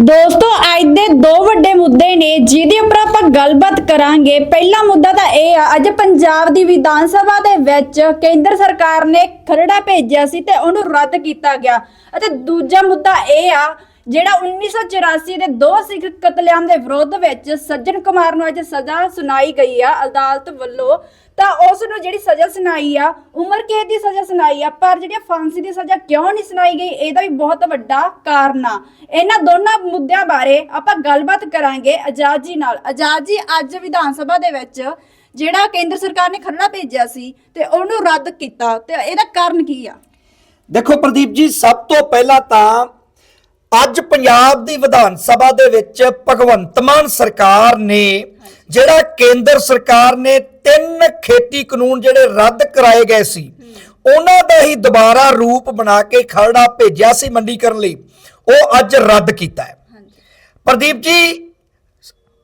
ਦੋਸਤੋ, ਅੱਜ ਦੇ ਦੋ ਵੱਡੇ ਮੁੱਦੇ ਨੇ ਜਿਹਦੇ ਉੱਪਰ ਆਪਾਂ ਗੱਲਬਾਤ ਕਰਾਂਗੇ। ਪਹਿਲਾ ਮੁੱਦਾ ਤਾਂ ਇਹ ਆ, ਅੱਜ ਪੰਜਾਬ ਦੀ ਵਿਧਾਨ ਸਭਾ ਦੇ ਵਿੱਚ ਕੇਂਦਰ ਸਰਕਾਰ ਨੇ ਖਰੜਾ ਭੇਜਿਆ ਸੀ ਤੇ ਉਹਨੂੰ ਰੱਦ ਕੀਤਾ ਗਿਆ। ਅਤੇ ਦੂਜਾ ਮੁੱਦਾ ਇਹ ਆ, ਜਿਹੜਾ 1984 ਦੇ ਦੋ ਸਿੱਖ ਕਤਲੇਆਮ ਦੇ ਵਿਰੋਧ ਵਿੱਚ ਸੱਜਣ ਕੁਮਾਰ ਨੂੰ ਅੱਜ ਸਜ਼ਾ ਸੁਣਾਈ ਗਈ ਆ ਅਦਾਲਤ ਵੱਲੋਂ। ਤਾਂ ਉਸ ਨੂੰ ਜਿਹੜੀ ਸਜ਼ਾ ਸੁਣਾਈ ਆ, ਉਮਰ ਕੈਦ ਦੀ ਸਜ਼ਾ ਸੁਣਾਈ ਆ? ਪਰ ਜਿਹੜੀ ਫਾਂਸੀ ਦੀ ਸਜ਼ਾ ਕਿਉਂ ਨਹੀਂ ਸੁਣਾਈ ਗਈ? ਇਹਦਾ ਵੀ ਬਹੁਤ ਵੱਡਾ ਕਾਰਨ ਆ। ਇਹਨਾਂ ਦੋਨਾਂ ਮੁੱਦਿਆਂ ਬਾਰੇ ਆਪਾਂ ਗੱਲਬਾਤ ਕਰਾਂਗੇ ਆਜ਼ਾਦ ਜੀ ਨਾਲ। ਆਜ਼ਾਦ ਜੀ ਅੱਜ ਵਿਧਾਨ ਸਭਾ ਦੇ ਵਿੱਚ ਜਿਹੜਾ ਕੇਂਦਰ ਸਰਕਾਰ ਨੇ ਖਰੜਾ ਭੇਜਿਆ ਸੀ ਤੇ ਉਹਨੂੰ ਰੱਦ ਕੀਤਾ। ਤੇ ਇਹਦਾ ਕਾਰਨ ਕੀ ਆ? ਦੇਖੋ ਪ੍ਰਦੀਪ ਜੀ, ਸਭ ਤੋਂ ਪਹਿਲਾਂ ਤਾਂ ਅੱਜ ਪੰਜਾਬ ਦੀ ਵਿਧਾਨ ਸਭਾ ਦੇ ਵਿੱਚ ਭਗਵੰਤ ਮਾਨ ਸਰਕਾਰ ਨੇ, ਜਿਹੜਾ ਕੇਂਦਰ ਸਰਕਾਰ ਨੇ ਤਿੰਨ ਖੇਤੀ ਕਾਨੂੰਨ ਜਿਹੜੇ ਰੱਦ ਕਰਾਏ ਗਏ ਸੀ ਉਹਨਾਂ ਦਾ ਹੀ ਦੁਬਾਰਾ ਰੂਪ ਬਣਾ ਕੇ ਖਰੜਾ ਭੇਜਿਆ ਸੀ ਮੰਡੀਕਰਨ ਲਈ। ਉਹ ਅੱਜ ਰੱਦ ਕੀਤਾ ਹੈ। ਪ੍ਰਦੀਪ ਜੀ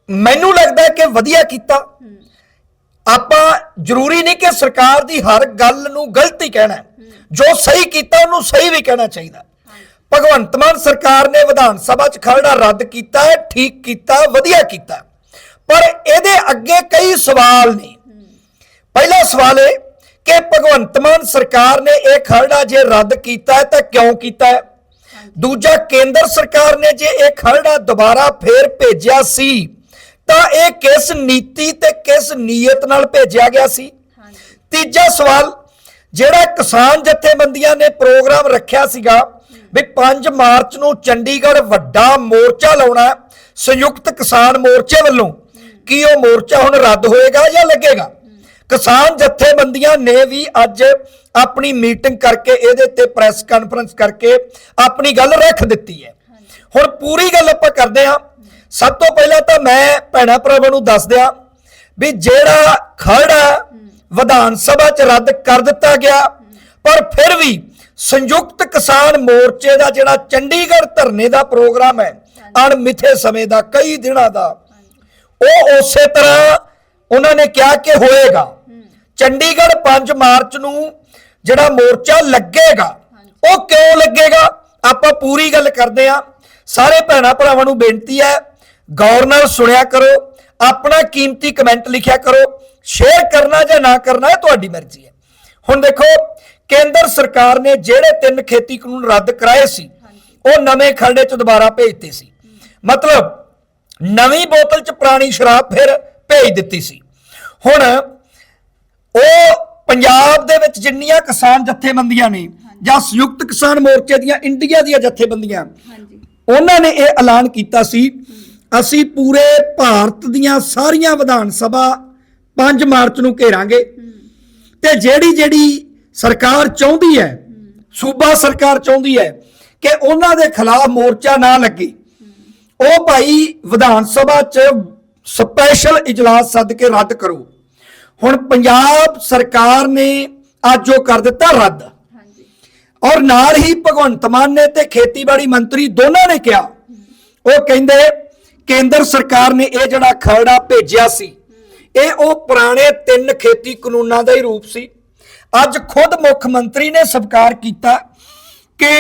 ਮੈਨੂੰ ਲੱਗਦਾ ਹੈ ਕਿ ਵਧੀਆ ਕੀਤਾ। ਆਪਾਂ ਜ਼ਰੂਰੀ ਨਹੀਂ ਕਿ ਸਰਕਾਰ ਦੀ ਹਰ ਗੱਲ ਨੂੰ ਗਲਤ ਹੀ। ਕਹਿਣਾ। ਜੋ ਸਹੀ ਕੀਤਾ ਉਹਨੂੰ ਸਹੀ ਵੀ ਕਹਿਣਾ ਚਾਹੀਦਾ। ਭਗਵੰਤ ਮਾਨ ਸਰਕਾਰ ਨੇ ਵਿਧਾਨ ਸਭਾ 'ਚ ਖਰੜਾ ਰੱਦ ਕੀਤਾ ਹੈ ਠੀਕ ਕੀਤਾ ਵਧੀਆ ਕੀਤਾ ਪਰ ਇਹਦੇ ਅੱਗੇ ਕਈ ਸਵਾਲ ਨੇ। ਪਹਿਲਾ ਸਵਾਲ ਇਹ ਕਿ ਭਗਵੰਤ ਮਾਨ ਸਰਕਾਰ ਨੇ ਇਹ ਖਰੜਾ ਜੇ ਰੱਦ ਕੀਤਾ ਹੈ ਤਾਂ ਕਿਉਂ ਕੀਤਾ ਹੈ? ਦੂਜਾ, ਕੇਂਦਰ ਸਰਕਾਰ ਨੇ ਜੇ ਇਹ ਖਰੜਾ ਦੁਬਾਰਾ ਫੇਰ ਭੇਜਿਆ ਸੀ, ਤਾਂ ਇਹ ਕਿਸ ਨੀਤੀ ਤੇ ਕਿਸ ਨੀਅਤ ਨਾਲ ਭੇਜਿਆ ਗਿਆ ਸੀ? ਤੀਜਾ ਸਵਾਲ, ਜਿਹੜਾ ਕਿਸਾਨ ਜਥੇਬੰਦੀਆਂ ਨੇ ਪ੍ਰੋਗਰਾਮ ਰੱਖਿਆ ਸੀਗਾ ਵੀ 5 ਮਾਰਚ ਨੂੰ ਚੰਡੀਗੜ੍ਹ ਵੱਡਾ ਮੋਰਚਾ ਲਾਉਣਾ ਸੰਯੁਕਤ ਕਿਸਾਨ ਮੋਰਚੇ ਵੱਲੋਂ, ਕੀ ਉਹ ਮੋਰਚਾ ਹੁਣ ਰੱਦ ਹੋਏਗਾ ਜਾਂ ਲੱਗੇਗਾ? ਕਿਸਾਨ ਜਥੇਬੰਦੀਆਂ ਨੇ ਵੀ ਅੱਜ ਆਪਣੀ ਮੀਟਿੰਗ ਕਰਕੇ ਇਹਦੇ ਤੇ ਪ੍ਰੈਸ ਕਾਨਫਰੰਸ ਕਰਕੇ ਆਪਣੀ ਗੱਲ ਰੱਖ ਦਿੱਤੀ ਹੈ। ਹੁਣ ਪੂਰੀ ਗੱਲ ਆਪਾਂ ਕਰਦੇ ਹਾਂ। ਸਭ ਤੋਂ ਪਹਿਲਾਂ ਤਾਂ ਮੈਂ ਭੈਣਾ ਭਰਾਵਾਂ ਨੂੰ ਦੱਸ ਦਿਆਂ ਵੀ ਜਿਹੜਾ ਖਰੜਾ ਵਿਧਾਨ ਸਭਾ 'ਚ ਰੱਦ ਕਰ ਦਿੱਤਾ ਗਿਆ, ਪਰ ਫਿਰ ਵੀ ਸੰਯੁਕਤ ਕਿਸਾਨ ਮੋਰਚੇ ਦਾ ਜਿਹੜਾ ਚੰਡੀਗੜ੍ਹ ਧਰਨੇ ਦਾ ਪ੍ਰੋਗਰਾਮ ਹੈ, ਅਣਮਿੱਥੇ ਸਮੇਂ ਦਾ, ਕਈ ਦਿਨਾਂ ਦਾ, ਉਹ ਉਸੇ ਤਰ੍ਹਾਂ ਉਹਨਾਂ ਨੇ ਕਿਹਾ ਕਿ ਹੋਏਗਾ। ਚੰਡੀਗੜ੍ਹ 5 ਮਾਰਚ ਨੂੰ ਜਿਹੜਾ ਮੋਰਚਾ ਲੱਗੇਗਾ ਉਹ ਕਿਉਂ ਲੱਗੇਗਾ? ਆਪਾਂ ਪੂਰੀ ਗੱਲ ਕਰਦੇ ਆ ਸਾਰੇ ਭੈਣਾ ਭਰਾਵਾਂ ਨੂੰ ਬੇਨਤੀ ਹੈ ਗੌਰ ਨਾਲ ਸੁਣਿਆ ਕਰੋ ਆਪਣਾ ਕੀਮਤੀ ਕਮੈਂਟ ਲਿਖਿਆ ਕਰੋ ਸ਼ੇਅਰ ਕਰਨਾ ਜਾਂ ਨਾ ਕਰਨਾ ਇਹ ਤੁਹਾਡੀ ਮਰਜ਼ੀ ਹੈ। ਹੁਣ ਦੇਖੋ ਕੇਂਦਰ ਸਰਕਾਰ ਨੇ ਜਿਹੜੇ ਤਿੰਨ ਖੇਤੀ ਕਾਨੂੰਨ ਰੱਦ ਕਰਾਏ ਸੀ ਉਹ ਨਵੇਂ ਖਰੜੇ 'ਚ ਦੁਬਾਰਾ ਭੇਜਤੇ ਸੀ। ਮਤਲਬ ਨਵੀਂ ਬੋਤਲ 'ਚ ਪੁਰਾਣੀ ਸ਼ਰਾਬ ਫਿਰ ਭੇਜ ਦਿੱਤੀ ਸੀ। ਹੁਣ ਉਹ ਪੰਜਾਬ ਦੇ ਵਿੱਚ ਜਿੰਨੀਆਂ ਕਿਸਾਨ ਜਥੇਬੰਦੀਆਂ ਨੇ ਜਾਂ ਸੰਯੁਕਤ ਕਿਸਾਨ ਮੋਰਚੇ ਦੀਆਂ ਇੰਡੀਆ ਦੀਆਂ ਜਥੇਬੰਦੀਆਂ ਉਹਨਾਂ ਨੇ ਇਹ ਐਲਾਨ ਕੀਤਾ ਸੀ ਅਸੀਂ ਪੂਰੇ ਭਾਰਤ ਦੀਆਂ ਸਾਰੀਆਂ ਵਿਧਾਨ ਸਭਾ 5 ਮਾਰਚ ਨੂੰ ਘੇਰਾਂਗੇ। ਤੇ ਜਿਹੜੀ ਜਿਹੜੀ ਸਰਕਾਰ ਚਾਹੁੰਦੀ ਹੈ ਸੂਬਾ ਸਰਕਾਰ ਚਾਹੁੰਦੀ ਹੈ ਕਿ ਉਹਨਾਂ ਦੇ ਖਿਲਾਫ ਮੋਰਚਾ ਨਾ ਲੱਗੇ। ਉਹ ਭਾਈ ਵਿਧਾਨ ਸਭਾ 'ਚ ਸਪੈਸ਼ਲ ਇਜਲਾਸ ਸੱਦ ਕੇ ਰੱਦ ਕਰੋ। ਹੁਣ ਪੰਜਾਬ ਸਰਕਾਰ ਨੇ ਅੱਜ ਉਹ ਕਰ ਦਿੱਤਾ ਰੱਦ। ਔਰ ਨਾਲ ਹੀ ਭਗਵੰਤ ਮਾਨ ਨੇ ਤੇ ਖੇਤੀਬਾੜੀ ਮੰਤਰੀ ਦੋਨਾਂ ਨੇ ਕਿਹਾ। ਉਹ ਕਹਿੰਦੇ ਕੇਂਦਰ ਸਰਕਾਰ ਨੇ ਇਹ ਜਿਹੜਾ ਖਰੜਾ ਭੇਜਿਆ ਸੀ ਇਹ ਉਹ ਪੁਰਾਣੇ ਤਿੰਨ ਖੇਤੀ ਕਾਨੂੰਨਾਂ ਦਾ ਹੀ ਰੂਪ ਸੀ। ਅੱਜ ਖੁਦ ਮੁੱਖ ਮੰਤਰੀ ਨੇ ਸਵੀਕਾਰ ਕੀਤਾ ਕਿ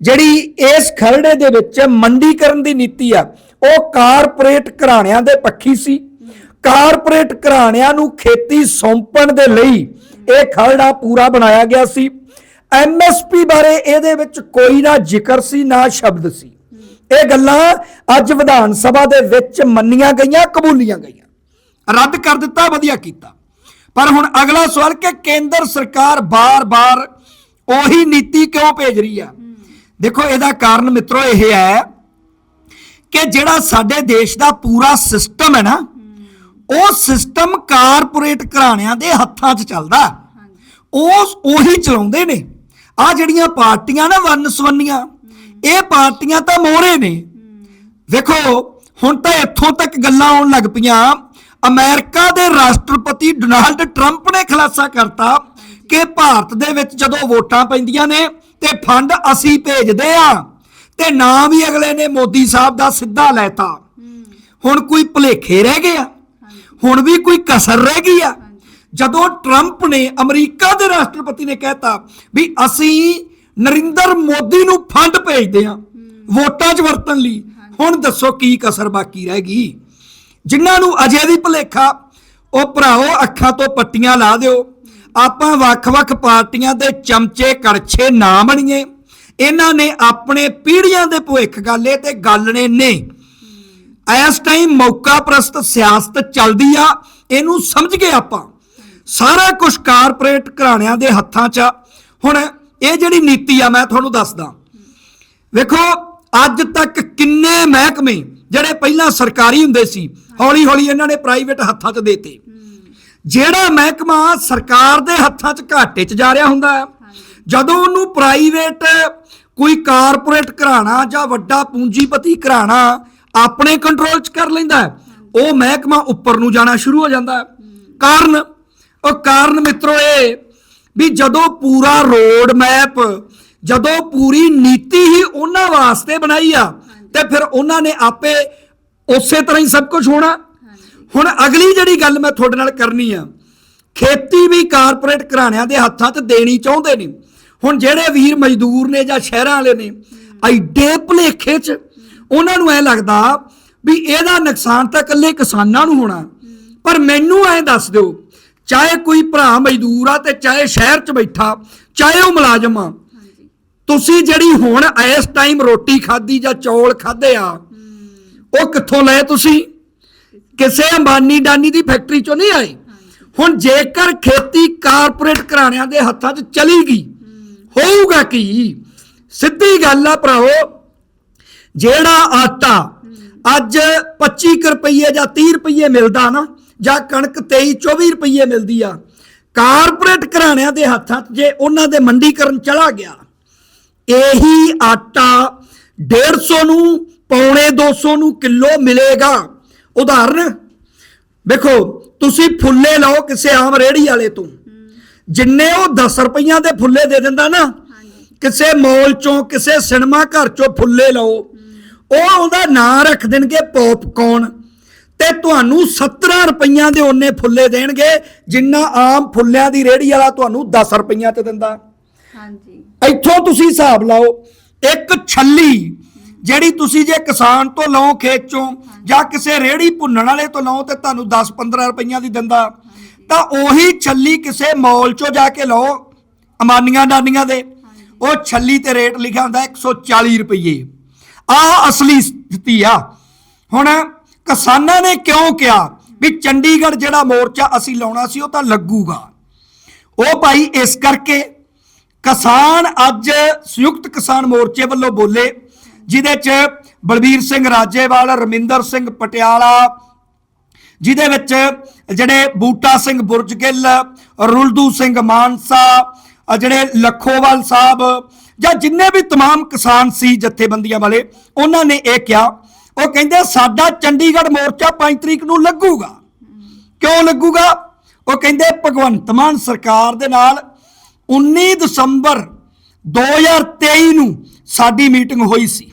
ਜਿਹੜੀ ਇਸ ਖਰੜੇ ਦੇ ਵਿੱਚ ਮੰਡੀਕਰਨ ਦੀ ਨੀਤੀ ਆ ਉਹ ਕਾਰਪੋਰੇਟ ਘਰਾਣਿਆਂ ਦੇ ਪੱਖੀ ਸੀ। ਕਾਰਪੋਰੇਟ ਘਰਾਣਿਆਂ ਨੂੰ ਖੇਤੀ ਸੌਂਪਣ ਦੇ ਲਈ ਇਹ ਖਰੜਾ ਪੂਰਾ ਬਣਾਇਆ ਗਿਆ ਸੀ। ਐਮਐਸਪੀ ਬਾਰੇ ਇਹਦੇ ਵਿੱਚ ਕੋਈ ਨਾ ਜ਼ਿਕਰ ਸੀ, ਨਾ ਸ਼ਬਦ ਸੀ। ਇਹ ਗੱਲਾਂ ਅੱਜ ਵਿਧਾਨ ਸਭਾ ਦੇ ਵਿੱਚ ਮੰਨੀਆਂ ਗਈਆਂ, ਕਬੂਲੀਆਂ ਗਈਆਂ। ਰੱਦ ਕਰ ਦਿੱਤਾ, ਵਧੀਆ ਕੀਤਾ। ਪਰ ਹੁਣ ਅਗਲਾ ਸਵਾਲ ਕਿ ਕੇਂਦਰ ਸਰਕਾਰ ਬਾਰ-ਬਾਰ ਉਹੀ ਨੀਤੀ ਕਿਉਂ ਭੇਜ ਰਹੀ ਆ? ਦੇਖੋ, ਇਹਦਾ ਕਾਰਨ ਮਿੱਤਰੋ ਇਹ ਹੈ ਕਿ ਜਿਹੜਾ ਸਾਡੇ ਦੇਸ਼ ਦਾ ਪੂਰਾ ਸਿਸਟਮ ਹੈ ਨਾ, ਉਹ ਸਿਸਟਮ ਕਾਰਪੋਰੇਟ ਘਰਾਣਿਆਂ ਦੇ ਹੱਥਾਂ 'ਚ ਚੱਲਦਾ। ਉਹ ਉਹੀ ਚਲਾਉਂਦੇ ਨੇ। ਆ ਜਿਹੜੀਆਂ ਪਾਰਟੀਆਂ ਨਾ ਵੰਨਸਵੰਨੀਆਂ, ਇਹ ਪਾਰਟੀਆਂ ਤਾਂ ਮੋਹਰੇ ਨੇ। ਵੇਖੋ, ਹੁਣ ਤਾਂ ਇੱਥੋਂ ਤੱਕ ਗੱਲਾਂ ਆਉਣ ਲੱਗ ਪਈਆਂ। ਅਮਰੀਕਾ ਦੇ ਰਾਸ਼ਟਰਪਤੀ ਡੋਨਾਲਡ ਟਰੰਪ ਨੇ ਖੁਲਾਸਾ ਕਰਤਾ ਕਿ ਭਾਰਤ ਦੇ ਵਿੱਚ ਜਦੋਂ ਵੋਟਾਂ ਪੈਂਦੀਆਂ ਨੇ ਤੇ ਫੰਡ ਅਸੀਂ ਭੇਜਦੇ ਆ ਤੇ ਨਾਂ ਵੀ ਅਗਲੇ ਨੇ ਮੋਦੀ ਸਾਹਿਬ ਦਾ ਸਿੱਧਾ ਲੈਤਾ। ਹੁਣ ਕੋਈ ਭੁਲੇਖੇ ਰਹਿ ਗਏ ਆ। ਹੁਣ ਵੀ ਕੋਈ ਕਸਰ ਰਹਿ ਗਈ ਆ। ਜਦੋਂ ਟਰੰਪ ਨੇ ਅਮਰੀਕਾ ਦੇ ਰਾਸ਼ਟਰਪਤੀ ਨੇ ਕਹਿਤਾ ਵੀ ਅਸੀਂ ਨਰਿੰਦਰ ਮੋਦੀ ਨੂੰ ਫੰਡ ਭੇਜਦੇ ਆ ਵੋਟਾਂ 'ਚ ਵਰਤਣ ਲਈ। ਹੁਣ ਦੱਸੋ ਕੀ ਕਸਰ ਬਾਕੀ ਰਹਿ ਗਈ? ਜਿਨ੍ਹਾਂ ਨੂੰ ਅਜੇ ਵੀ ਭੁਲੇਖਾ, ਉਹ ਭਰਾਓ ਅੱਖਾਂ ਤੋਂ ਪੱਟੀਆਂ ਲਾ ਦਿਓ। ਆਪਾਂ ਵੱਖ-ਵੱਖ ਪਾਰਟੀਆਂ ਦੇ ਚਮਚੇ, ਕੜਛੇ ਨਾ ਬਣੀਏ। ਇਹਨਾਂ ਨੇ ਆਪਣੇ ਪੀੜ੍ਹੀਆਂ ਦੇ ਭਵਿੱਖ ਗੱਲੇ ਤੇ ਗੱਲਣੇ ਨੇ ਇਸ ਟਾਈਮ ਮੌਕਾ ਪ੍ਰਸਤ ਸਿਆਸਤ ਚੱਲਦੀ ਆ, ਇਹਨੂੰ ਸਮਝ ਗਏ ਆਪਾਂ। ਸਾਰਾ ਕੁਝ ਕਾਰਪੋਰੇਟ ਘਰਾਣਿਆਂ ਦੇ ਹੱਥਾਂ 'ਚ ਹੁਣ ਇਹ ਜਿਹੜੀ ਨੀਤੀ ਆ, ਮੈਂ ਤੁਹਾਨੂੰ ਦੱਸਦਾ। ਵੇਖੋ, ਅੱਜ ਤੱਕ ਕਿੰਨੇ ਮਹਿਕਮੇ ਜਿਹੜੇ ਪਹਿਲਾਂ ਸਰਕਾਰੀ ਹੁੰਦੇ ਸੀ ਹੌਲੀ ਹੌਲੀ ਇਹਨਾਂ ਨੇ ਪ੍ਰਾਈਵੇਟ ਹੱਥਾਂ 'ਚ ਦੇਤੇ। ਜਿਹੜਾ ਮਹਿਕਮਾ ਸਰਕਾਰ ਦੇ ਹੱਥਾਂ 'ਚ ਘਾਟੇ 'ਚ ਜਾ ਰਿਹਾ ਹੁੰਦਾ ਹੈ ਜਦੋਂ ਉਹਨੂੰ ਪ੍ਰਾਈਵੇਟ ਕੋਈ ਕਾਰਪੋਰੇਟ ਘਰਾਣਾ ਜਾਂ ਵੱਡਾ ਪੂੰਜੀਪਤੀ ਘਰਾਣਾ ਆਪਣੇ ਕੰਟਰੋਲ 'ਚ ਕਰ ਲੈਂਦਾ ਉਹ ਮਹਿਕਮਾ ਉੱਪਰ ਨੂੰ ਜਾਣਾ ਸ਼ੁਰੂ ਹੋ ਜਾਂਦਾ ਕਾਰਨ, ਉਹ ਕਾਰਨ ਮਿੱਤਰੋ ਇਹ ਵੀ ਜਦੋਂ ਪੂਰਾ ਰੋਡ ਮੈਪ ਜਦੋਂ ਪੂਰੀ ਨੀਤੀ ਹੀ ਉਹਨਾਂ ਵਾਸਤੇ ਬਣਾਈ ਆ, ਤੇ ਫਿਰ ਉਹਨਾਂ ਨੇ ਆਪੇ ਉਸੇ ਤਰ੍ਹਾਂ ਹੀ ਸਭ ਕੁਝ ਹੋਣਾ। ਹੁਣ ਅਗਲੀ ਜਿਹੜੀ ਗੱਲ ਮੈਂ ਤੁਹਾਡੇ ਨਾਲ ਕਰਨੀ ਆ, ਖੇਤੀ ਵੀ ਕਾਰਪੋਰੇਟ ਘਰਾਣਿਆਂ ਦੇ ਹੱਥਾਂ 'ਚ ਦੇਣੀ ਚਾਹੁੰਦੇ ਨੇ। ਹੁਣ ਜਿਹੜੇ ਵੀਰ ਮਜ਼ਦੂਰ ਨੇ ਜਾਂ ਸ਼ਹਿਰਾਂ ਵਾਲੇ ਨੇ, ਐਡੇ ਭਲੇਖੇ 'ਚ ਉਹਨਾਂ ਨੂੰ ਐ ਲੱਗਦਾ ਵੀ ਇਹਦਾ ਨੁਕਸਾਨ ਤਾਂ ਇਕੱਲੇ ਕਿਸਾਨਾਂ ਨੂੰ ਹੋਣਾ। ਪਰ ਮੈਨੂੰ ਐ ਦੱਸ ਦਿਓ, ਚਾਹੇ ਕੋਈ ਭਰਾ ਮਜ਼ਦੂਰ ਆ ਤੇ ਚਾਹੇ ਸ਼ਹਿਰ 'ਚ ਬੈਠਾ, ਚਾਹੇ ਉਹ ਮੁਲਾਜ਼ਮ ਆ, ਤੁਸੀਂ ਜਿਹੜੀ ਹੁਣ ਇਸ ਟਾਈਮ ਰੋਟੀ ਖਾਧੀ ਜਾਂ ਚੌਲ ਖਾਦੇ ਆ, ਉਹ ਕਿੱਥੋਂ ਲਏ ਤੁਸੀਂ? ਕਿਸੇ ਅੰਬਾਨੀ ਡਾਨੀ ਦੀ ਫੈਕਟਰੀ ਚੋਂ ਨਹੀਂ ਆਏ? ਹੁਣ ਜੇਕਰ ਖੇਤੀ ਕਾਰਪੋਰੇਟ ਘਰਾਣਿਆਂ ਦੇ ਹੱਥਾਂ 'ਚ ਚਲੀ ਗਈ ਹੋਊਗਾ ਕੀ? ਸਿੱਧੀ ਗੱਲ ਆ ਭਰਾਓ ਜਿਹੜਾ ਆਟਾ ਅੱਜ 25 ਕੁ ਰੁਪਏ ਜਾਂ 30 ਰੁਪਏ ਮਿਲਦਾ ਨਾ, ਜਾਂ ਕਣਕ 23 24 ਰੁਪਏ ਮਿਲਦੀ ਆ, ਕਾਰਪੋਰੇਟ ਘਰਾਣਿਆਂ ਦੇ ਹੱਥਾਂ 'ਚ ਜੇ ਉਹਨਾਂ ਦੇ ਮੰਡੀਕਰਨ ਚਲਾ ਗਿਆ, ਇਹੀ ਆਟਾ 150 ਨੂੰ, ਪੌਣੇ 200 ਨੂੰ ਕਿਲੋ ਮਿਲੇਗਾ। ਉਦਾਹਰਨ, ਵੇਖੋ, ਤੁਸੀਂ ਫੁੱਲੇ ਲਓ ਕਿਸੇ ਆਮ ਰੇੜੀ ਵਾਲੇ ਤੋਂ। ਜਿੰਨੇ ਉਹ 10 ਰੁਪਈਆਂ ਦੇ ਫੁੱਲੇ ਦੇ ਦਿੰਦਾ ਨਾ ਕਿਸੇ ਮਾਲ ਚੋਂ ਕਿਸੇ ਸਿਨੇਮਾ ਘਰ ਚੋਂ ਫੁੱਲੇ ਲਓ ਉਹ ਉਹਦਾ ਨਾਂ ਰੱਖ ਦੇਣਗੇ ਪੌਪਕੌਰਨ ਤੇ ਤੁਹਾਨੂੰ 17 ਰੁਪਈਆਂ ਦੇ ਉਹਨੇ ਫੁੱਲੇ ਦੇਣਗੇ ਜਿੰਨਾ ਆਮ ਫੁੱਲਿਆਂ ਦੀ ਰੇੜੀ ਵਾਲਾ ਤੁਹਾਨੂੰ 10 ਰੁਪਈਆਂ ਤੇ ਦਿੰਦਾ। ਹਾਂਜੀ। ਇੱਥੋਂ ਤੁਸੀਂ ਹਿਸਾਬ ਲਾਓ ਇੱਕ ਛੱਲੀ ਜਿਹੜੀ ਤੁਸੀਂ ਜੇ ਕਿਸਾਨ ਤੋਂ ਲਓ ਖੇਤ ਚੋਂ ਜਾਂ ਕਿਸੇ ਰੇੜੀ ਭੁੰਨਣ ਵਾਲੇ ਤੋਂ ਲਓ ਤੇ ਤੁਹਾਨੂੰ 10-15 ਰੁਪਈਆਂ ਦੀ ਦਿੰਦਾ। ਤਾਂ ਉਹੀ ਛੱਲੀ ਕਿਸੇ ਮਾਲ ਚੋਂ ਜਾ ਕੇ ਲਓ, ਅਮਾਨੀਆਂ ਡਾਨੀਆਂ ਦੇ। ਉਹ ਛੱਲੀ ਤੇ ਰੇਟ ਲਿਖਿਆ ਹੁੰਦਾ 140 ਰੁਪਏ ਆਹ ਅਸਲੀ ਸਥਿਤੀ ਆ। ਹੁਣ ਕਿਸਾਨਾਂ ਨੇ ਕਿਉਂ ਕਿਹਾ ਵੀ ਚੰਡੀਗੜ੍ਹ ਜਿਹੜਾ ਮੋਰਚਾ ਅਸੀਂ ਲਾਉਣਾ ਸੀ ਉਹ ਤਾਂ ਲੱਗੂਗਾ। ਉਹ ਭਾਈ ਇਸ ਕਰਕੇ ਕਿਸਾਨ ਅੱਜ ਸੰਯੁਕਤ ਕਿਸਾਨ ਮੋਰਚੇ ਵੱਲੋਂ ਬੋਲੇ, ਜਿਹਦੇ ਚ ਬਲਬੀਰ ਸਿੰਘ ਰਾਜੇਵਾਲ, ਰਮਿੰਦਰ ਸਿੰਘ ਪਟਿਆਲਾ ਜਿਹਦੇ ਵਿੱਚ ਜਿਹੜੇ ਬੂਟਾ ਸਿੰਘ ਬੁਰਜਗਿੱਲ ਰੁਲਦੂ ਸਿੰਘ ਮਾਨਸਾ ਅ ਜਿਹੜੇ ਲੱਖੋਵਾਲ ਸਾਹਿਬ ਜਾਂ ਜਿੰਨੇ ਵੀ तमाम ਕਿਸਾਨ ਸੀ ਜਥੇਬੰਦੀਆਂ ਵਾਲੇ ਉਹਨਾਂ ਨੇ ਇਹ ਕਿਹਾ ਉਹ ਕਹਿੰਦੇ ਸਾਡਾ ਚੰਡੀਗੜ੍ਹ ਮੋਰਚਾ 5 ਤਰੀਕ ਨੂੰ ਲੱਗੂਗਾ ਕਿਉਂ ਲੱਗੂਗਾ ਉਹ ਕਹਿੰਦੇ ਭਗਵੰਤ ਮਾਨ ਸਰਕਾਰ ਦੇ ਨਾਲ 19 ਦਸੰਬਰ 2023 ਨੂੰ ਸਾਡੀ ਮੀਟਿੰਗ ਹੋਈ ਸੀ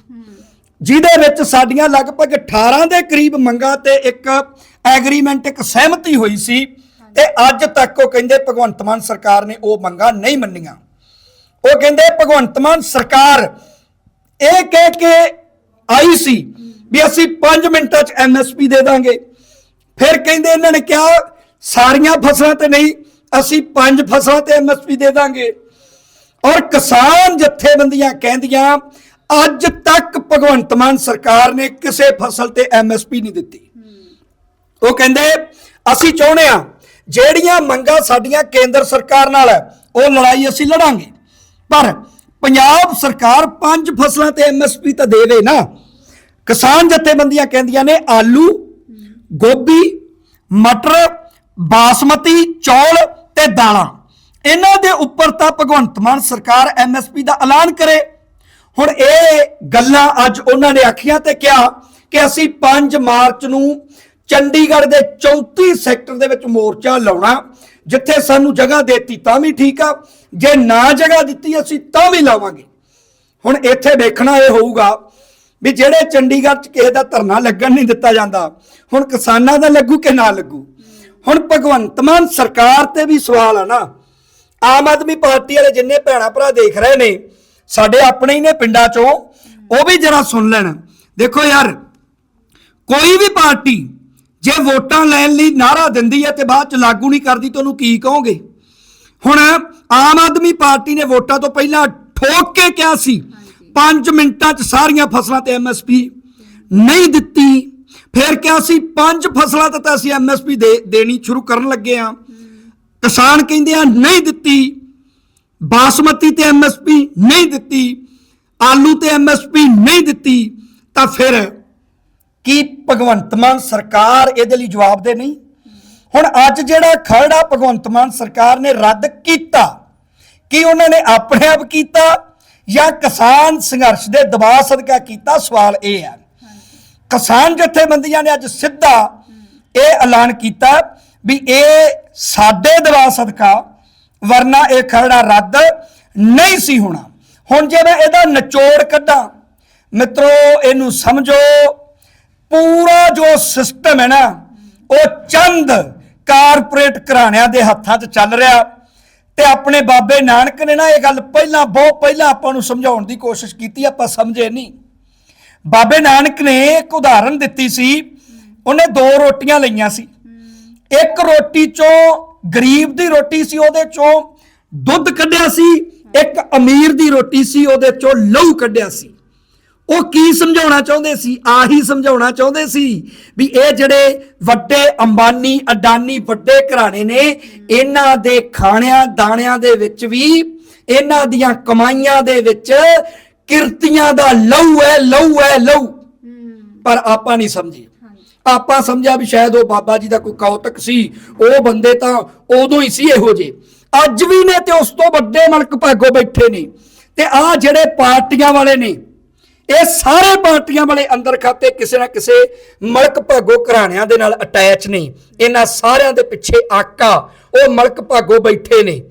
ਜਿਹਦੇ ਵਿੱਚ ਸਾਡੀਆਂ ਲਗਭਗ 18 ਦੇ ਕਰੀਬ ਮੰਗਾਂ ਤੇ ਇੱਕ ਐਗਰੀਮੈਂਟ ਇੱਕ ਸਹਿਮਤੀ ਹੋਈ ਸੀ ਤੇ ਅੱਜ ਤੱਕ ਉਹ ਕਹਿੰਦੇ ਭਗਵੰਤ ਮਾਨ ਸਰਕਾਰ ਨੇ ਉਹ ਮੰਗਾਂ ਨਹੀਂ ਮੰਨੀਆਂ। ਉਹ ਕਹਿੰਦੇ ਭਗਵੰਤ ਮਾਨ ਸਰਕਾਰ ਇਹ ਕਹਿ ਕੇ ਆਈ ਸੀ ਵੀ ਅਸੀਂ 5 ਮਿੰਟਾਂ 'ਚ ਐਮਐਸਪੀ ਦੇ ਦਾਂਗੇ। ਫਿਰ ਕਹਿੰਦੇ ਇਹਨਾਂ ਨੇ ਕਿਹਾ, ਸਾਰੀਆਂ ਫਸਲਾਂ ਤੇ ਨਹੀਂ, ਅਸੀਂ ਪੰਜ ਫਸਲਾਂ ਤੇ ਐਮਐਸਪੀ ਦੇ ਦਾਂਗੇ। ਔਰ ਕਿਸਾਨ ਜਥੇਬੰਦੀਆਂ ਕਹਿੰਦੀਆਂ, ਅੱਜ ਤੱਕ ਭਗਵੰਤ ਮਾਨ ਸਰਕਾਰ ਨੇ ਕਿਸੇ ਫਸਲ ਤੇ ਐਮਐਸਪੀ ਨਹੀਂ ਦਿੱਤੀ। ਉਹ ਕਹਿੰਦੇ, ਅਸੀਂ ਚਾਹੁੰਦੇ ਆ ਜਿਹੜੀਆਂ ਮੰਗਾਂ ਸਾਡੀਆਂ ਕੇਂਦਰ ਸਰਕਾਰ ਨਾਲ ਹੈ, ਉਹ ਲੜਾਈ ਅਸੀਂ ਲੜਾਂਗੇ। ਪਰ ਪੰਜਾਬ ਸਰਕਾਰ ਪੰਜ ਫਸਲਾਂ ਤੇ ਐਮਐਸਪੀ ਤਾਂ ਦੇਵੇ ਨਾ। ਕਿਸਾਨ ਜਥੇਬੰਦੀਆਂ ਕਹਿੰਦੀਆਂ ਨੇ ਆਲੂ, ਗੋਭੀ, ਮਟਰ, ਬਾਸਮਤੀ, ਚੌਲ ਤੇ ਦਾਲਾਂ। ਇਹਨਾਂ ਦੇ ਉੱਪਰ ਤਾਂ ਭਗਵੰਤ ਮਾਨ ਸਰਕਾਰ ਐਮਐਸਪੀ ਦਾ ਐਲਾਨ ਕਰੇ। ਹੁਣ ਇਹ ਗੱਲਾਂ ਅੱਜ ਉਹਨਾਂ ਨੇ ਆਖੀਆਂ ਤੇ ਕਿਹਾ ਕਿ ਅਸੀਂ 5 ਮਾਰਚ ਨੂੰ ਚੰਡੀਗੜ੍ਹ ਦੇ 34 ਸੈਕਟਰ ਦੇ ਵਿੱਚ ਮੋਰਚਾ ਲਾਉਣਾ, ਜਿੱਥੇ ਸਾਨੂੰ ਜਗ੍ਹਾ ਦੇਤੀ ਤਾਂ ਵੀ ਠੀਕ ਆ, ਜੇ ਨਾ ਜਗ੍ਹਾ ਦਿੱਤੀ ਅਸੀਂ ਤਾਂ ਵੀ ਲਾਵਾਂਗੇ। ਹੁਣ ਇੱਥੇ ਦੇਖਣਾ ਇਹ ਹੋਊਗਾ ਵੀ ਜਿਹੜੇ ਚੰਡੀਗੜ੍ਹ 'ਚ ਕਿਸੇ ਦਾ ਧਰਨਾ ਲੱਗਣ ਨਹੀਂ ਦਿੱਤਾ ਜਾਂਦਾ, ਹੁਣ ਕਿਸਾਨਾਂ ਦਾ ਲੱਗੂ ਕਿ ਨਾ ਲੱਗੂ? ਹੁਣ ਭਗਵੰਤ ਮਾਨ ਸਰਕਾਰ ਤੇ ਵੀ ਸਵਾਲ ਆ ਨਾ। ਆਮ ਆਦਮੀ ਪਾਰਟੀ ਵਾਲੇ ਜਿੰਨੇ ਭੈਣਾ ਭਰਾ ਦੇਖ ਰਹੇ ਨੇ, ਸਾਡੇ ਆਪਣੇ ਹੀ ਨੇ ਪਿੰਡਾਂ 'ਚੋਂ, ਉਹ ਵੀ ਜਰਾ ਸੁਣ ਲੈਣ। ਦੇਖੋ ਯਾਰ, ਕੋਈ ਵੀ ਪਾਰਟੀ ਜੇ ਵੋਟਾਂ ਲੈਣ ਲਈ ਨਾਰਾ ਦਿੰਦੀ ਹੈ ਤੇ ਬਾਅਦ ਚ ਲਾਗੂ ਨਹੀਂ ਕਰਦੀ ਤਾਂ ਉਹਨੂੰ ਕੀ ਕਹੋਗੇ? ਹੁਣ ਆਮ ਆਦਮੀ ਪਾਰਟੀ ਨੇ ਵੋਟਾਂ ਤੋਂ ਪਹਿਲਾਂ ਠੋਕ ਕੇ ਕਿਹਾ ਸੀ 5 ਮਿੰਟਾਂ 'ਚ ਸਾਰੀਆਂ ਫਸਲਾਂ ਤੇ ਐਮਐਸਪੀ ਨਹੀਂ ਦਿੱਤੀ। ਫਿਰ ਕਿਹਾ ਸੀ ਪੰਜ ਫਸਲਾਂ ਤੇ ਤਾਂ ਅਸੀਂ ਐਮਐਸਪੀ ਦੇ ਦੇਣੀ ਸ਼ੁਰੂ ਕਰਨ ਲੱਗੇ ਆ ਕਿਸਾਨ ਕਹਿੰਦੇ ਆ ਨਹੀਂ ਦਿੱਤੀ। ਬਾਸਮਤੀ ਤੇ ਐਮਐਸਪੀ ਨਹੀਂ ਦਿੱਤੀ। ਆਲੂ ਤੇ ਐਮਐਸਪੀ ਨਹੀਂ ਦਿੱਤੀ। ਤਾਂ ਫਿਰ ਕੀ ਭਗਵੰਤ ਮਾਨ ਸਰਕਾਰ ਇਹਦੇ ਲਈ ਜਵਾਬਦੇ ਨਹੀਂ? ਹੁਣ ਅੱਜ ਜਿਹੜਾ ਖਰੜਾ ਭਗਵੰਤ ਮਾਨ ਸਰਕਾਰ ਨੇ ਰੱਦ ਕੀਤਾ, ਕੀ ਉਹਨਾਂ ਨੇ ਆਪਣੇ ਆਪ ਕੀਤਾ ਜਾਂ ਕਿਸਾਨ ਸੰਘਰਸ਼ ਦੇ ਦਬਾਅ ਸਦਕਾ ਕੀਤਾ? ਸਵਾਲ ਇਹ ਹੈ। ਕਿਸਾਨ ਜਥੇਬੰਦੀਆਂ ਨੇ ਅੱਜ ਸਿੱਧਾ ਇਹ ਐਲਾਨ ਕੀਤਾ ਵੀ ਇਹ ਸਾਡੇ ਦਬਾਅ ਸਦਕਾ, ਵਰਨਾ ਇਹ ਖਰੜਾ ਰੱਦ ਨਹੀਂ ਸੀ ਹੋਣਾ। ਹੁਣ ਜੇ ਮੈਂ ਇਹਦਾ ਨਿਚੋੜ ਕੱਢਾਂ, ਮਿੱਤਰੋ, ਇਹਨੂੰ ਸਮਝੋ ਪੂਰਾ ਜੋ ਸਿਸਟਮ ਹੈ ਨਾ, ਉਹ ਚੰਦ ਕਾਰਪੋਰੇਟ ਘਰਾਣਿਆਂ ਦੇ ਹੱਥਾਂ 'ਚ ਚੱਲ ਰਿਹਾ। ਤੇ ਆਪਣੇ ਬਾਬੇ ਨਾਨਕ ਨੇ ਨਾ ਇਹ ਗੱਲ ਪਹਿਲਾਂ, ਬਹੁਤ ਪਹਿਲਾਂ ਆਪਾਂ ਨੂੰ ਸਮਝਾਉਣ ਦੀ ਕੋਸ਼ਿਸ਼ ਕੀਤੀ, ਆਪਾਂ ਸਮਝੇ ਨਹੀਂ। ਬਾਬੇ ਨਾਨਕ ਨੇ ਇੱਕ ਉਦਾਹਰਨ ਦਿੱਤੀ ਸੀ, ਉਹਨੇ ਦੋ ਰੋਟੀਆਂ ਲਈਆਂ ਸੀ। ਇੱਕ ਰੋਟੀ ਚੋਂ ਗਰੀਬ ਦੀ ਰੋਟੀ ਸੀ, ਉਹਦੇ ਚੋਂ ਦੁੱਧ ਕੱਢਿਆ ਸੀ, ਇੱਕ ਅਮੀਰ ਦੀ ਰੋਟੀ ਸੀ, ਉਹਦੇ ਚੋਂ ਲਹੂ ਕੱਢਿਆ ਸੀ। ਉਹ ਕੀ ਸਮਝਾਉਣਾ ਚਾਹੁੰਦੇ ਸੀ? ਆਹੀ ਸਮਝਾਉਣਾ ਚਾਹੁੰਦੇ ਸੀ ਵੀ ਇਹ ਜਿਹੜੇ ਵੱਡੇ ਅੰਬਾਨੀ ਅਡਾਨੀ ਵੱਡੇ ਘਰਾਣੇ ਨੇ ਇਹਨਾਂ ਦੇ ਖਾਣਿਆਂ ਦਾਣਿਆਂ ਦੇ ਵਿੱਚ ਵੀ ਇਹਨਾਂ ਦੀਆਂ ਕਮਾਈਆਂ ਦੇ ਵਿੱਚ ਕਿਰਤੀਆਂ ਦਾ ਲਹੂ ਹੈ ਲਹੂ ਹੈ ਲਹੂ। ਪਰ ਆਪਾਂ ਨਹੀਂ ਸਮਝੇ। ਆਪਾਂ ਸਮਝਿਆ ਵੀ ਸ਼ਾਇਦ ਉਹ ਬਾਬਾ ਜੀ ਦਾ ਕੋਈ ਕੌਤਕ ਸੀ ਉਹ ਬੰਦੇ ਤਾਂ ਉਦੋਂ ਹੀ ਸੀ ਇਹੋ ਜੇ ਅੱਜ ਵੀ ਨੇ ਤੇ ਉਸ ਤੋਂ ਵੱਡੇ ਮਲਕ ਭਾਗੋ ਬੈਠੇ ਨੇ। ਤੇ ਆਹ ਜਿਹੜੇ ਪਾਰਟੀਆਂ ਵਾਲੇ ਨੇ ਇਹ ਸਾਰੇ ਪਾਰਟੀਆਂ ਵਾਲੇ ਅੰਦਰ ਖਾਤੇ ਕਿਸੇ ਨਾ ਕਿਸੇ ਮਲਕ ਭਾਗੋ ਘਰਾਣਿਆਂ ਦੇ ਨਾਲ ਅਟੈਚ ਨੇ। ਇਹਨਾਂ ਸਾਰਿਆਂ ਦੇ ਪਿੱਛੇ ਆਕਾ, ਉਹ ਮਲਕ ਭਾਗੋ ਬੈਠੇ ਨੇ।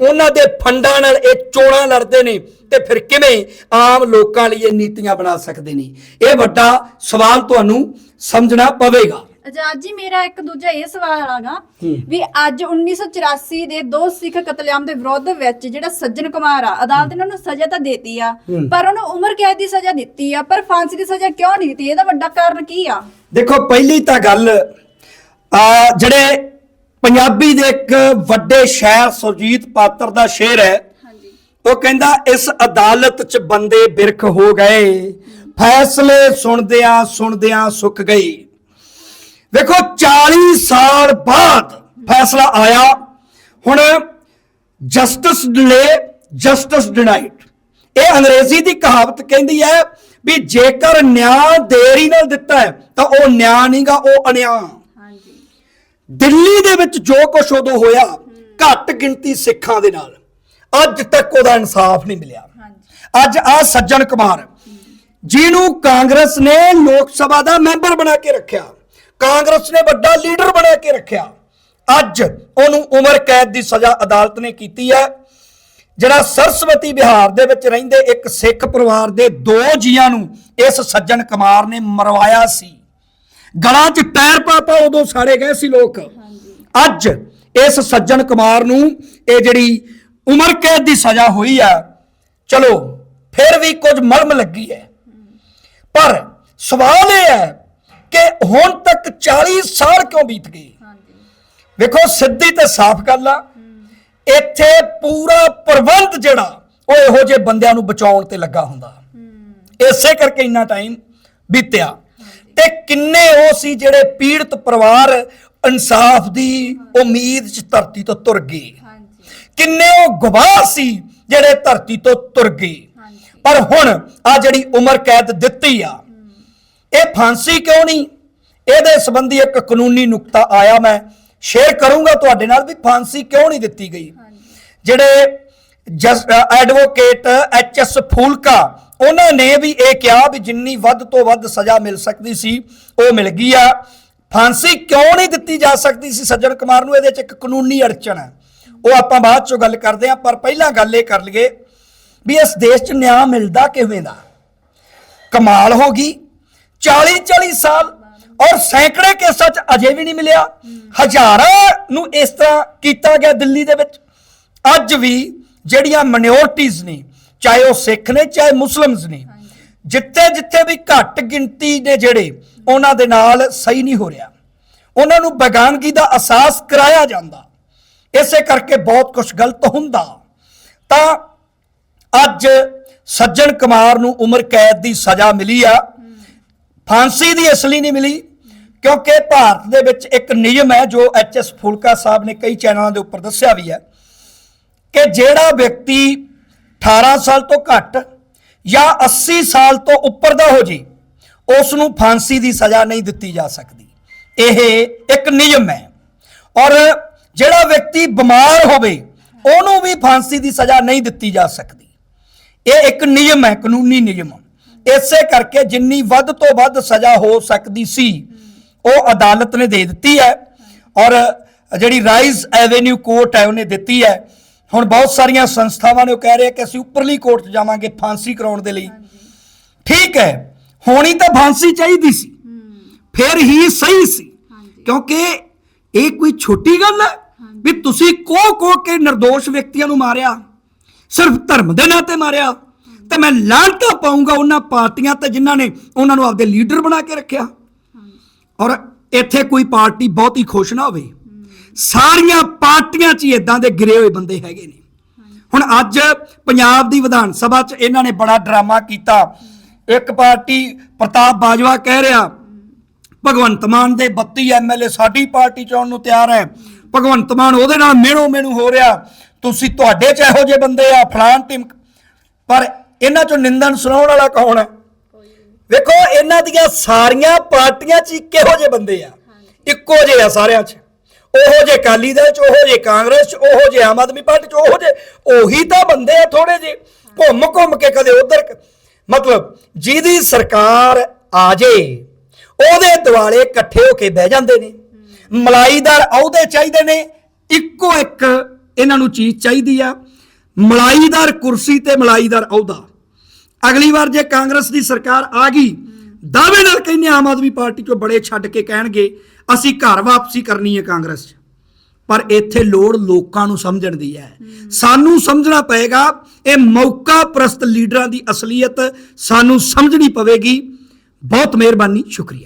ਉਹਨਾਂ ਦੇ ਫੰਡਾਂ ਨਾਲ ਇਹ ਚੋਣਾਂ ਲੜਦੇ ਨੇ ਤੇ ਫਿਰ ਕਿਵੇਂ ਆਮ ਲੋਕਾਂ ਲਈ ਇਹ ਨੀਤੀਆਂ ਬਣਾ ਸਕਦੇ ਨੇ? ਇਹ ਵੱਡਾ ਸਵਾਲ ਤੁਹਾਨੂੰ ਸਮਝਣਾ ਪਵੇਗਾ। ਆਜ਼ਾਦ ਜੀ ਮੇਰਾ ਇੱਕ ਦੂਜਾ ਇਹ ਸਵਾਲ ਆਗਾ। ਵੀ ਅੱਜ 1984 ਦੇ ਦੋ ਸਿੱਖ ਕਤਲੇਆਮ ਦੇ ਵਿਰੋਧ ਵਿੱਚ ਜਿਹੜਾ ਸੱਜਣ ਕੁਮਾਰ ਆ ਅਦਾਲਤ ਨੇ ਉਹਨੂੰ ਸਜ਼ਾ ਤਾਂ ਦਿੱਤੀ ਆ। ਪਰ ਉਹਨੂੰ ਉਮਰ ਕੈਦ ਦੀ ਸਜ਼ਾ ਦਿੱਤੀ ਆ ਪਰ ਫਾਂਸੀ ਦੀ ਸਜ਼ਾ ਕਿਉਂ ਨਹੀਂ ਦਿੱਤੀ ਇਹਦਾ ਵੱਡਾ ਕਾਰਨ ਕੀ ਆ ਦੇਖੋ ਪਹਿਲੀ ਤਾਂ ਗੱਲ ਆ ਜਿਹੜੇ ਪੰਜਾਬੀ ਦੇ ਇੱਕ ਵੱਡੇ ਸ਼ਾਇਰ ਸੁਰਜੀਤ ਪਾਤਰ ਦਾ ਸ਼ੇਰ ਹੈ ਉਹ ਕਹਿੰਦਾ ਇਸ ਅਦਾਲਤ 'ਚ ਬੰਦੇ ਬਿਰਖ ਹੋ ਗਏ ਫੈਸਲੇ ਸੁਣਦਿਆਂ ਸੁਣਦਿਆਂ ਸੁੱਕ ਗਈ ਵੇਖੋ 40 ਸਾਲ ਬਾਅਦ ਫੈਸਲਾ ਆਇਆ। ਹੁਣ ਜਸਟਿਸ ਡਿਲੇ ਜਸਟਿਸ ਡਿਨਾਈਡ ਇਹ ਅੰਗਰੇਜ਼ੀ ਦੀ ਕਹਾਵਤ ਕਹਿੰਦੀ ਹੈ ਵੀ ਜੇਕਰ ਨਿਆਂ ਦੇਰੀ ਨਾਲ ਦਿੱਤਾ ਹੈ ਤਾਂ ਉਹ ਨਿਆਂ ਨਹੀਂਗਾ ਉਹ ਅਨਿਆਂ ਹਾਂਜੀ। ਦਿੱਲੀ ਦੇ ਵਿੱਚ ਜੋ ਕੁਝ ਉਦੋਂ ਹੋਇਆ ਘੱਟ ਗਿਣਤੀ ਸਿੱਖਾਂ ਦੇ ਨਾਲ। ਅੱਜ ਤੱਕ ਉਹਦਾ ਇਨਸਾਫ ਨਹੀਂ ਮਿਲਿਆ। ਹਾਂਜੀ। ਅੱਜ ਆ ਸੱਜਣ ਕੁਮਾਰ ਜਿਹਨੂੰ ਕਾਂਗਰਸ ਨੇ ਲੋਕ ਸਭਾ ਦਾ ਮੈਂਬਰ ਬਣਾ ਕੇ ਰੱਖਿਆ। ਕਾਂਗਰਸ ਨੇ ਵੱਡਾ ਲੀਡਰ ਬਣਾ ਕੇ ਰੱਖਿਆ। ਅੱਜ ਉਹਨੂੰ ਉਮਰ ਕੈਦ ਦੀ ਸਜ਼ਾ ਅਦਾਲਤ ਨੇ ਕੀਤੀ ਹੈ। ਜਿਹੜਾ ਸਰਸਵਤੀ ਬਿਹਾਰ ਦੇ ਵਿੱਚ ਰਹਿੰਦੇ ਇੱਕ ਸਿੱਖ ਪਰਿਵਾਰ ਦੇ ਦੋ ਜੀਆਂ ਨੂੰ ਇਸ ਸੱਜਣ ਕੁਮਾਰ ਨੇ ਮਰਵਾਇਆ ਸੀ। ਗਲਾਂ 'ਚ ਟਾਇਰ ਪਾਪਾ ਉਦੋਂ ਸਾੜੇ ਗਏ ਸੀ ਲੋਕ। ਅੱਜ ਇਸ ਸੱਜਣ ਕੁਮਾਰ ਨੂੰ ਇਹ ਜਿਹੜੀ ਉਮਰ ਕੈਦ ਦੀ ਸਜ਼ਾ ਹੋਈ ਆ ਚਲੋ, ਫਿਰ ਵੀ ਕੁਝ ਮਲਮ ਲੱਗੀ ਹੈ। ਪਰ ਸਵਾਲ ਇਹ ਹੈ ਕਿ ਹੁਣ ਤੱਕ 40 ਸਾਲ ਕਿਉਂ ਬੀਤ ਗਏ? ਹਾਂਜੀ। ਵੇਖੋ ਸਿੱਧੀ ਤੇ ਸਾਫ਼ ਗੱਲ ਆ। ਇੱਥੇ ਪੂਰਾ ਪ੍ਰਬੰਧ ਜਿਹੜਾ ਉਹ ਇਹੋ ਜਿਹੇ ਬੰਦਿਆਂ ਨੂੰ ਬਚਾਉਣ ਤੇ ਲੱਗਾ ਹੁੰਦਾ। ਇਸੇ ਕਰਕੇ ਇੰਨਾ ਟਾਈਮ ਬੀਤਿਆ। ਤੇ ਕਿੰਨੇ ਉਹ ਸੀ ਜਿਹੜੇ ਪੀੜਤ ਪਰਿਵਾਰ ਇਨਸਾਫ ਦੀ ਉਮੀਦ 'ਚ ਧਰਤੀ ਤੋਂ ਤੁਰ ਗਏ। ਹਾਂਜੀ। ਕਿੰਨੇ ਉਹ ਗਵਾਹ ਸੀ ਜਿਹੜੇ ਧਰਤੀ ਤੋਂ ਤੁਰ ਗਏ। ਪਰ ਹੁਣ ਆ ਜਿਹੜੀ ਉਮਰ ਕੈਦ ਦਿੱਤੀ ਆ ਇਹ ਫਾਂਸੀ ਕਿਉਂ ਨਹੀਂ? ਇਹਦੇ ਸੰਬੰਧੀ ਇੱਕ ਕਾਨੂੰਨੀ ਨੁਕਤਾ ਆਇਆ ਮੈਂ। ਸ਼ੇਅਰ ਕਰੂੰਗਾ ਤੁਹਾਡੇ ਨਾਲ ਵੀ ਫਾਂਸੀ ਕਿਉਂ ਨਹੀਂ ਦਿੱਤੀ ਗਈ। ਜਿਹੜੇ ਐਡਵੋਕੇਟ ਐਚ ਐਸ ਫੂਲਕਾ ਉਹਨਾਂ ਨੇ ਵੀ ਇਹ ਕਿਹਾ ਵੀ ਜਿੰਨੀ ਵੱਧ ਤੋਂ ਵੱਧ ਸਜ਼ਾ ਮਿਲ ਸਕਦੀ ਸੀ ਉਹ ਮਿਲ ਗਈ ਆ। ਫਾਂਸੀ ਕਿਉਂ ਨਹੀਂ ਦਿੱਤੀ ਜਾ ਸਕਦੀ ਸੀ ਸੱਜਣ ਕੁਮਾਰ ਨੂੰ? ਇਹਦੇ ਚ ਇੱਕ ਕਾਨੂੰਨੀ ਅੜਚਣ ਹੈ। ਉਹ ਆਪਾਂ ਬਾਅਦ ਚੋਂ ਗੱਲ ਕਰਦੇ ਹਾਂ ਪਰ ਪਹਿਲਾਂ ਗੱਲ ਇਹ ਕਰ ਲਈਏ ਵੀ ਇਸ ਦੇਸ਼ 'ਚ ਨਿਆਂ ਮਿਲਦਾ ਕਿਵੇਂ ਦਾ? ਕਮਾਲ ਹੋ ਗਈ। 40 40 ਸਾਲ ਔਰ ਸੈਂਕੜੇ ਕੇਸਾਂ 'ਚ ਅਜੇ ਵੀ ਨਹੀਂ ਮਿਲਿਆ। ਹਜ਼ਾਰਾਂ ਨੂੰ ਇਸ ਤਰ੍ਹਾਂ ਕੀਤਾ ਗਿਆ ਦਿੱਲੀ ਦੇ ਵਿੱਚ। ਅੱਜ ਵੀ ਜਿਹੜੀਆਂ ਮਿਨੋਰਟੀਜ਼ ਨੇ, ਚਾਹੇ ਉਹ ਸਿੱਖ ਨੇ, ਚਾਹੇ ਮੁਸਲਮਸ ਨੇ, ਜਿੱਥੇ ਜਿੱਥੇ ਵੀ ਘੱਟ ਗਿਣਤੀ ਨੇ ਜਿਹੜੇ ਉਹਨਾਂ ਦੇ ਨਾਲ ਸਹੀ ਨਹੀਂ ਹੋ ਰਿਹਾ। ਉਹਨਾਂ ਨੂੰ ਬੇਗਾਨਗੀ ਦਾ ਅਹਿਸਾਸ ਕਰਾਇਆ ਜਾਂਦਾ। ਇਸੇ ਕਰਕੇ ਬਹੁਤ ਕੁਝ ਗਲਤ ਹੁੰਦਾ। ਤਾਂ ਅੱਜ ਸੱਜਣ ਕੁਮਾਰ ਨੂੰ ਉਮਰ ਕੈਦ ਦੀ ਸਜ਼ਾ ਮਿਲੀ ਆ। ਫਾਂਸੀ ਦੀ ਅਸਲੀ ਨਹੀਂ ਮਿਲੀ, ਕਿਉਂਕਿ ਭਾਰਤ ਦੇ ਵਿੱਚ ਇੱਕ ਨਿਯਮ ਹੈ, ਜੋ ਐਚਐਸ ਫੁਲਕਾ ਸਾਹਿਬ ਨੇ ਕਈ ਚੈਨਲਾਂ ਦੇ ਉੱਪਰ ਦੱਸਿਆ ਵੀ ਹੈ, ਕਿ ਜਿਹੜਾ ਵਿਅਕਤੀ 18 ਸਾਲ ਤੋਂ ਘੱਟ ਜਾਂ 80 ਸਾਲ ਤੋਂ ਉੱਪਰ ਦਾ ਹੋ ਜੇ ਉਸ ਨੂੰ ਫਾਂਸੀ ਦੀ ਸਜ਼ਾ ਨਹੀਂ ਦਿੱਤੀ ਜਾ ਸਕਦੀ। ਇਹ ਇੱਕ ਨਿਯਮ ਹੈ। ਔਰ ਜਿਹੜਾ ਵਿਅਕਤੀ ਬਿਮਾਰ ਹੋਵੇ, ਉਹਨੂੰ ਵੀ ਫਾਂਸੀ ਦੀ ਸਜ਼ਾ ਨਹੀਂ ਦਿੱਤੀ ਜਾ ਸਕਦੀ। ਇਹ ਇੱਕ ਨਿਯਮ ਹੈ, ਕਾਨੂੰਨੀ ਨਿਯਮ। ਇਸੇ ਕਰਕੇ ਜਿੰਨੀ ਵੱਧ ਤੋਂ ਵੱਧ ਸਜ਼ਾ ਹੋ ਸਕਦੀ ਸੀ ਉਹ ਅਦਾਲਤ ਨੇ ਦੇ ਦਿੱਤੀ ਹੈ। ਔਰ ਜਿਹੜੀ ਰਾਈਜ਼ ਐਵੇਨਿਊ ਕੋਰਟ ਹੈ ਉਹਨੇ ਦਿੱਤੀ ਹੈ। ਹੁਣ ਬਹੁਤ ਸਾਰੀਆਂ ਸੰਸਥਾਵਾਂ ਨੇ ਉਹ ਕਹਿ ਰਹੇ ਕਿ ਅਸੀਂ ਉੱਪਰਲੀ ਕੋਰਟ 'ਚ ਜਾਵਾਂਗੇ ਫਾਂਸੀ ਕਰਾਉਣ ਦੇ ਲਈ। ਠੀਕ ਹੈ ਹੋਣੀ ਤਾਂ ਫਾਂਸੀ ਚਾਹੀਦੀ ਸੀ। ਫਿਰ ਹੀ ਸਹੀ ਸੀ। ਕਿਉਂਕਿ ਇਹ ਕੋਈ ਛੋਟੀ ਗੱਲ ਹੈ ਵੀ ਤੁਸੀਂ ਕੋ ਕੋ ਕੇ નિર્ਦੋਸ਼ ਵਿਅਕਤੀਆਂ ਨੂੰ ਮਾਰਿਆ ਸਿਰਫ ਧਰਮ ਦੇ ਨਾਂ ਤੇ ਮਾਰਿਆ। ਤੇ ਮੈਂ ਲਾਂਟਾ ਪਾਉਂਗਾ ਉਹਨਾਂ ਪਾਰਟੀਆਂ ਤੇ ਜਿਨ੍ਹਾਂ ਨੇ ਉਹਨਾਂ ਨੂੰ ਆਪਦੇ ਲੀਡਰ ਬਣਾ ਕੇ ਰੱਖਿਆ। ਔਰ ਇੱਥੇ ਕੋਈ ਪਾਰਟੀ ਬਹੁਤ ਹੀ ਖੁਸ਼ ਨਾ ਹੋਵੇ। ਸਾਰੀਆਂ ਪਾਰਟੀਆਂ 'ਚ ਹੀ ਇਦਾਂ ਦੇ ਗਿਰੇ ਹੋਏ ਬੰਦੇ ਹੈਗੇ ਨੇ। ਹੁਣ ਅੱਜ ਪੰਜਾਬ ਦੀ ਵਿਧਾਨ ਸਭਾ 'ਚ ਇਹਨਾਂ ਨੇ ਬੜਾ ਡਰਾਮਾ ਕੀਤਾ। ਇੱਕ ਪਾਰਟੀ ਪ੍ਰਤਾਪ ਬਾਜਵਾ ਕਹਿ ਰਿਹਾ, ਭਗਵੰਤ ਮਾਨ ਦੇ 32 ਐਮਐਲਏ ਸਾਡੀ ਪਾਰਟੀ ਚ ਆਉਣ ਨੂੰ ਤਿਆਰ ਹੈ। ਭਗਵੰਤ ਮਾਨ ਉਹਦੇ ਨਾਲ ਮੇਣੋ ਮੇਣੂ ਹੋ ਰਿਹਾ। ਤੁਸੀਂ ਤੁਹਾਡੇ ਚ ਇਹੋ ਜਿਹੇ ਬੰਦੇ ਆ ਫਲਾਨ ਟੀਮ ਪਰ ਇਹਨਾਂ ਚੋਂ ਨਿੰਦਨ ਸੁਣਾਉਣ ਵਾਲਾ ਕੌਣ ਹੈ? ਵੇਖੋ ਇਹਨਾਂ ਦੀਆਂ ਸਾਰੀਆਂ ਪਾਰਟੀਆਂ ਚ ਕਿਹੋ ਜਿਹੇ ਬੰਦੇ ਆ। ਇੱਕੋ ਜਿਹੇ ਆ ਸਾਰਿਆਂ ਚ। ਉਹੋ ਜਿਹੇ ਅਕਾਲੀ ਦਲ ਚ ਉਹੋ ਜਿਹੇ ਕਾਂਗਰਸ ਚ ਉਹੋ ਜਿਹੇ ਆਮ ਆਦਮੀ ਪਾਰਟੀ ਚ ਉਹੋ ਜਿਹੇ ਉਹੀ ਤਾਂ ਬੰਦੇ ਆ ਥੋੜੇ ਜਿਹੇ। ਘੁੰਮ ਘੁੰਮ ਕੇ ਕਦੇ ਉਧਰ ਮਤਲਬ ਜਿਹਦੀ ਸਰਕਾਰ ਆ ਜੇ ਉਹਦੇ ਦਿਵਾਲੇ ਇਕੱਠੇ ਹੋ ਕੇ ਬਹਿ ਜਾਂਦੇ ਨੇ। ਮਲਾਈਦਾਰ ਅਹੁਦੇ ਚਾਹੀਦੇ ਨੇ। ਇੱਕੋ ਇੱਕ ਇਹਨਾਂ ਨੂੰ ਚੀਜ਼ ਚਾਹੀਦੀ ਆ। ਮਲਾਈਦਾਰ ਕੁਰਸੀ ਤੇ ਮਲਾਈਦਾਰ ਅਹੁਦਾ। ਅਗਲੀ ਵਾਰ ਜੇ ਕਾਂਗਰਸ ਦੀ ਸਰਕਾਰ ਆ ਗਈ, ਦਾਅਵੇ ਨਾਲ ਕਹਿੰਦੇ ਆਮ ਆਦਮੀ ਪਾਰਟੀ ਚੋਂ ਬੜੇ ਛੱਡ ਕੇ ਕਹਿਣਗੇ, ਅਸੀਂ ਘਰ ਵਾਪਸੀ ਕਰਨੀ ਹੈ ਕਾਂਗਰਸ 'ਚ। ਪਰ ਇੱਥੇ ਲੋੜ ਲੋਕਾਂ ਨੂੰ ਸਮਝਣ ਦੀ ਹੈ। ਸਾਨੂੰ ਸਮਝਣਾ ਪਏਗਾ, ਇਹ ਮੌਕਾ ਪ੍ਰਸਤ ਲੀਡਰਾਂ ਦੀ ਅਸਲੀਅਤ ਸਾਨੂੰ ਸਮਝਣੀ ਪਵੇਗੀ। ਬਹੁਤ ਮਿਹਰਬਾਨੀ, ਸ਼ੁਕਰੀਆ।